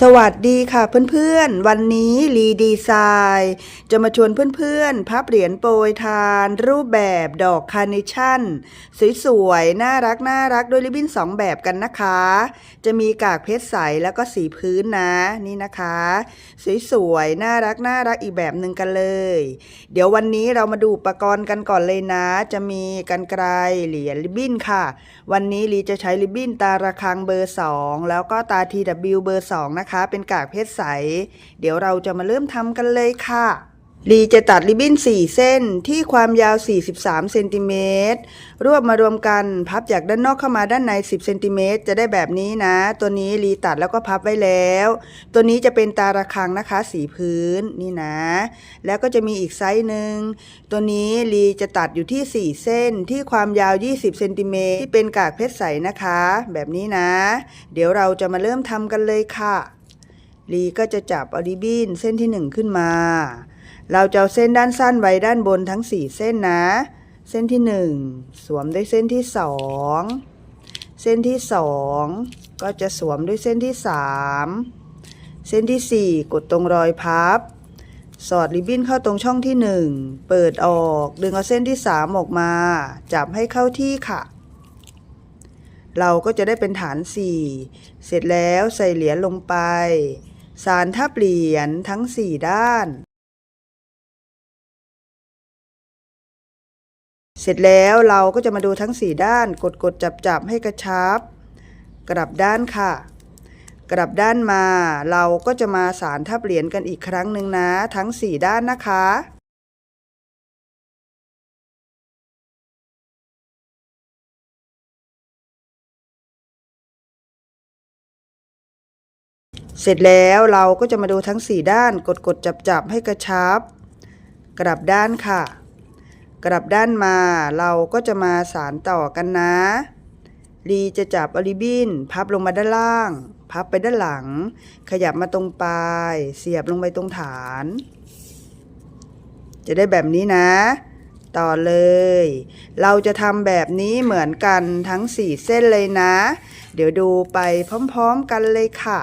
สวัสดีค่ะเพื่อนๆ วันนี้ลีดีไซน์ จะมาชวนเพื่อนๆ พับเหรียญโปรยทาน รูปแบบดอกคาร์เนชั่น สวยๆ น่ารักน่ารักด้วยริบบิ้นสองแบบกันนะคะ จะมีกากเพชรใสแล้วก็สีพื้นนะนี่นะคะ สวยๆ น่ารักน่ารักอีกแบบหนึ่งกันเลย เดี๋ยววันนี้เรามาดูอุปกรณ์กันก่อนเลยนะ จะมีกันไกรเหรียญริบบิ้นค่ะ วันนี้ลีจะใช้ริบบิ้นตาระคังเบอร์ 2 แล้วก็ตา TW เบอร์2นะคะเป็นกากเพชรใส เดี๋ยวเราจะมาเริ่มทำกันเลยค่ะลีจะตัดริบบิ้น 4 เส้นที่ความยาว 43 เซนติเมตร รวบมารวมกันพับจากด้านนอกเข้ามาด้านใน 10 เซนติเมตรจะได้แบบนี้นะ ตัวนี้ลีตัดแล้วก็พับไว้แล้ว ตัวนี้จะเป็นตาระคังนะคะ สีพื้นนี่นะ แล้วก็จะมีอีกไซส์หนึ่ง ตัวนี้ลีจะตัดอยู่ที่ 4 เส้นที่ความยาว 20 เซนติเมตรที่เป็นกากเพชรใสนะคะ แบบนี้นะ เดี๋ยวเราจะมาเริ่มทำกันเลยค่ะ ลีก็จะจับอริบินเส้นที่ 1 ขึ้นมา เราจะเอาเส้นด้านสั้นไว้ด้านบนทั้ง 4 เส้นนะ เส้นที่ 1 สวมด้วยเส้นที่ 2 เส้นที่ 2 ก็จะสวมด้วยเส้นที่ 3 เส้นที่ 4 กดตรงรอยพับ สอดริบบิ้นเข้าตรงช่องที่ 1 เปิดออก ดึงเอาเส้นที่ 3 ออกมา จับให้เข้าที่ค่ะเราก็จะได้เป็นฐาน 4 เสร็จแล้วใส่เหรียญลงไป สารทับเหรียญทั้งสี่ด้าน เสร็จแล้วเราก็จะมาดูทั้งสี่ด้าน กดกดจับจับให้กระชับ กลับด้านค่ะ กลับด้านมา เราก็จะมาสารทับเหรียญกันอีกครั้งหนึ่งนะ ทั้งสี่ด้านนะคะ เสร็จแล้วเราก็จะมาดูทั้ง 4 ด้านกดกดจับจับให้กระชับ กลับด้านค่ะ กลับด้านมาเราก็จะมาสารต่อกันนะลีจะจับอลิบินพับลงมาด้านล่าง พับไปด้านหลัง ขยับมาตรงปลาย เสียบลงไปตรงฐาน จะได้แบบนี้นะ ต่อเลย เราจะทำแบบนี้เหมือนกันทั้ง 4 เส้นเลยนะ เดี๋ยวดูไปพร้อมๆกันเลยค่ะ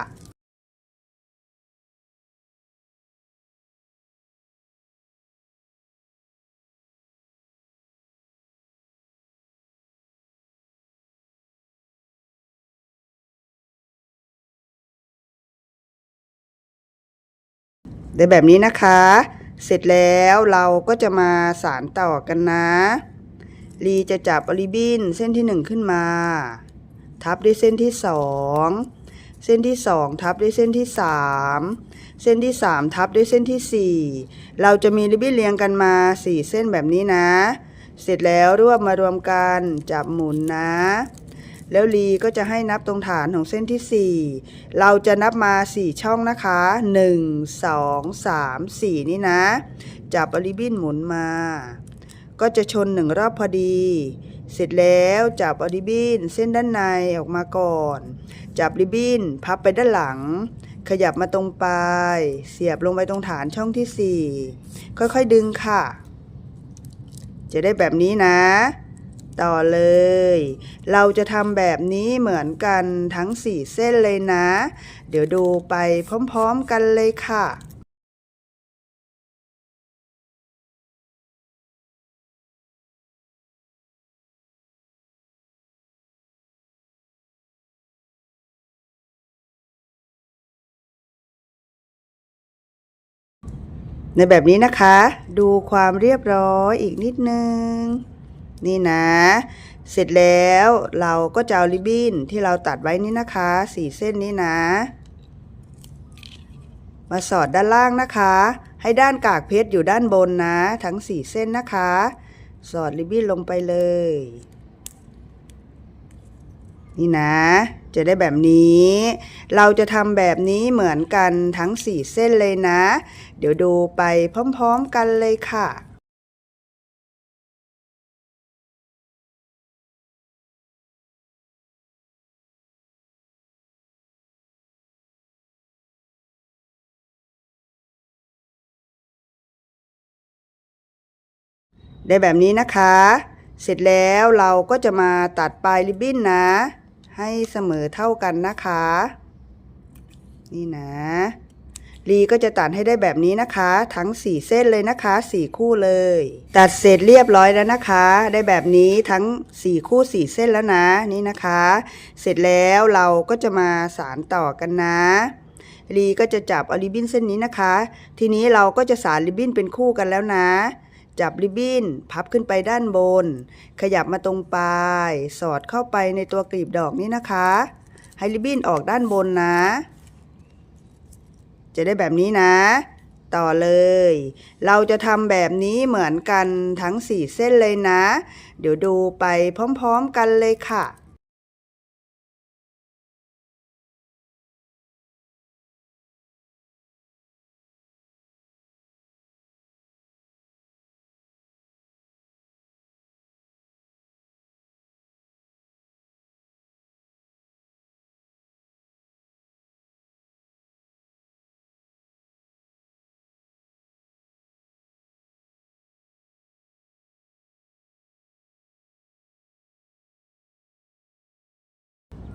ได้แบบนี้นะคะ เสร็จแล้วเราก็จะมาสารต่อกันนะลีจะจับอลิบินเส้นที่หนึ่งขึ้นมา ทับด้วยเส้นที่สองเส้นที่สองทับด้วยเส้นที่สามเส้นที่สามทับด้วยเส้นที่สี่เราจะมีริบบิ้นเรียงกันมาสี่เส้นแบบนี้นะ เสร็จแล้วรวบมารวมกันจับหมุนนะ แล้วลีก็จะให้นับตรงฐานของเส้นที่ 4 เราจะนับมา 4 ช่องนะคะ 1 2 3 4 นี่นะ จับอลิบินหมุนมา ก็จะชนหนึ่งรอบพอดี เสร็จแล้วจับอลิบินเส้นด้านในออกมาก่อน จับริบบิ้นพับไปด้านหลัง ขยับมาตรงปลาย เสียบลงไปตรงฐานช่องที่ 4 ค่อยๆดึงค่ะ จะได้แบบนี้นะ ต่อเลย เราจะทำแบบนี้เหมือนกันทั้ง4เส้นเลยนะ เดี๋ยวดูไปพร้อมๆกันเลยค่ะในแบบนี้นะคะ ดูความเรียบร้อยอีกนิดนึง นี่นะ เสร็จแล้วเราก็จะเอาริบบิ้นที่เราตัดไว้นี่นะคะสี่เส้นนี้นะ มาสอดด้านล่างนะคะ ให้ด้านกากเพชรอยู่ด้านบนนะ ทั้งสี่เส้นนะคะ สอดริบบิ้นลงไปเลย นี่นะ จะได้แบบนี้ เราจะทำแบบนี้เหมือนกันทั้ง4เส้นเลยนะ เดี๋ยวดูไปพร้อม ๆ กันเลยค่ะ ได้แบบนี้นะคะ เสร็จแล้วเราก็จะมาตัดปลายริบบิ้นนะ ให้เสมอเท่ากันนะคะ นี่นะลีก็จะตัดให้ได้แบบนี้นะคะ ทั้ง 4 เส้นเลยนะคะ 4 คู่เลย ตัดเสร็จเรียบร้อยแล้วนะคะ ได้แบบนี้ทั้ง 4 คู่ 4 เส้นแล้วนะนี่นะคะ เสร็จแล้วเราก็จะมาสารต่อกันนะลีก็จะจับอริบบิ้นเส้นนี้นะคะ ทีนี้เราก็จะสารริบบิ้นเป็นคู่กันแล้วนะ จับริบบิ้น พับขึ้นไปด้านบน ขยับมาตรงปลาย สอดเข้าไปในตัวกลีบดอกนี้นะคะ ให้ริบบิ้นออกด้านบนนะ จะได้แบบนี้นะ ต่อเลย เราจะทำแบบนี้เหมือนกันทั้ง 4 เส้นเลยนะ เดี๋ยวดูไปพร้อมๆกันเลยค่ะ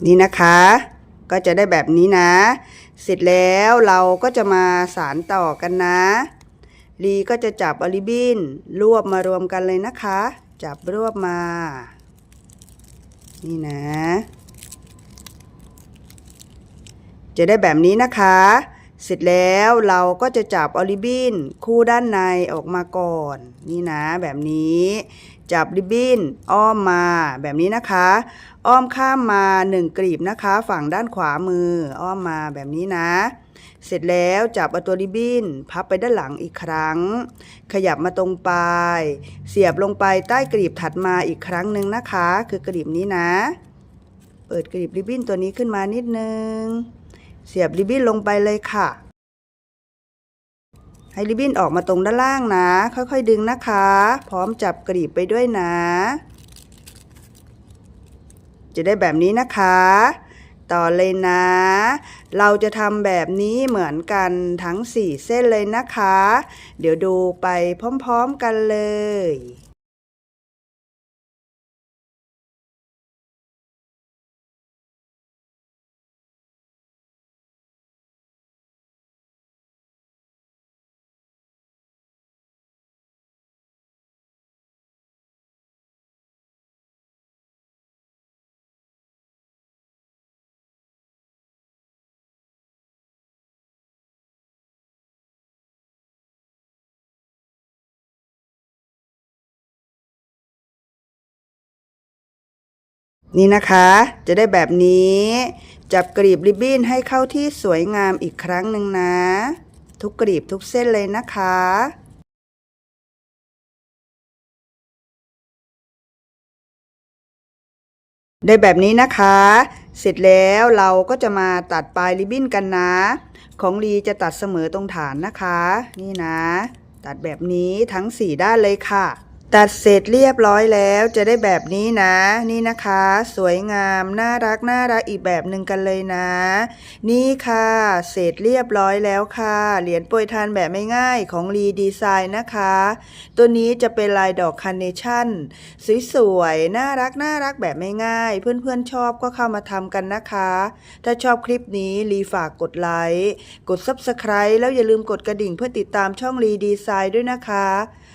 นี่นะคะ ก็จะได้แบบนี้นะ เสร็จแล้วเราก็จะมาสารต่อกันนะลีก็จะจับอลิบินรวบมารวมกันเลยนะคะ จับรวบมา นี่นะ จะได้แบบนี้นะคะ เสร็จแล้วเราก็จะจับอลิบินคู่ด้านในออกมาก่อน นี่นะแบบนี้จับริบบิ้นอ้อมมาแบบนี้นะคะ อ้อมข้ามมาหนึ่งกลีบนะคะ ฝั่งด้านขวามือ อ้อมมาแบบนี้นะ เสร็จแล้วจับเอาตัวริบบิ้นพับไปด้านหลังอีกครั้ง ขยับมาตรงปลาย เสียบลงไปใต้กลีบถัดมาอีกครั้งหนึ่งนะคะ คือกลีบนี้นะ เปิดกลีบริบบิ้นตัวนี้ขึ้นมานิดนึง เสียบริบบิ้นลงไปเลยค่ะ ให้ริบบิ้นออกมาตรงด้านล่างนะ ค่อยๆดึงนะคะ พร้อมจับกรีบไปด้วยนะ จะได้แบบนี้นะคะ ต่อเลยนะ เราจะทำแบบนี้เหมือนกันทั้ง 4 เส้นเลยนะคะ เดี๋ยวดูไปพร้อมๆกันเลย นี่นะคะ จะได้แบบนี้ จับกรีบริบบิ้นให้เข้าที่สวยงามอีกครั้งหนึ่งนะ ทุกกรีบทุกเส้นเลยนะคะได้แบบนี้นะคะ เสร็จแล้วเราก็จะมาตัดปลายริบบิ้นกันนะ ของลีจะตัดเสมอตรงฐานนะคะ นี่นะ ตัดแบบนี้ทั้งสี่ด้านเลยค่ะ ตัดเสร็จเรียบร้อยแล้วจะได้แบบนี้นะ นี่นะคะ สวยงาม น่ารักน่ารักอีกแบบหนึ่งกันเลยนะ นี่ค่ะ เสร็จเรียบร้อยแล้วค่ะ เหรียญโปรยทานแบบไม่ง่ายของลีดีไซน์นะคะ ตัวนี้จะเป็นลายดอกคาร์เนชั่นสวยๆน่ารักน่ารักแบบไม่ง่าย เพื่อนๆชอบก็เข้ามาทำกันนะคะ ถ้าชอบคลิปนี้ลีฝากกดไลค์กด Subscribe แล้วอย่าลืมกดกระดิ่งเพื่อติดตามช่องลีดีไซน์ด้วยนะคะ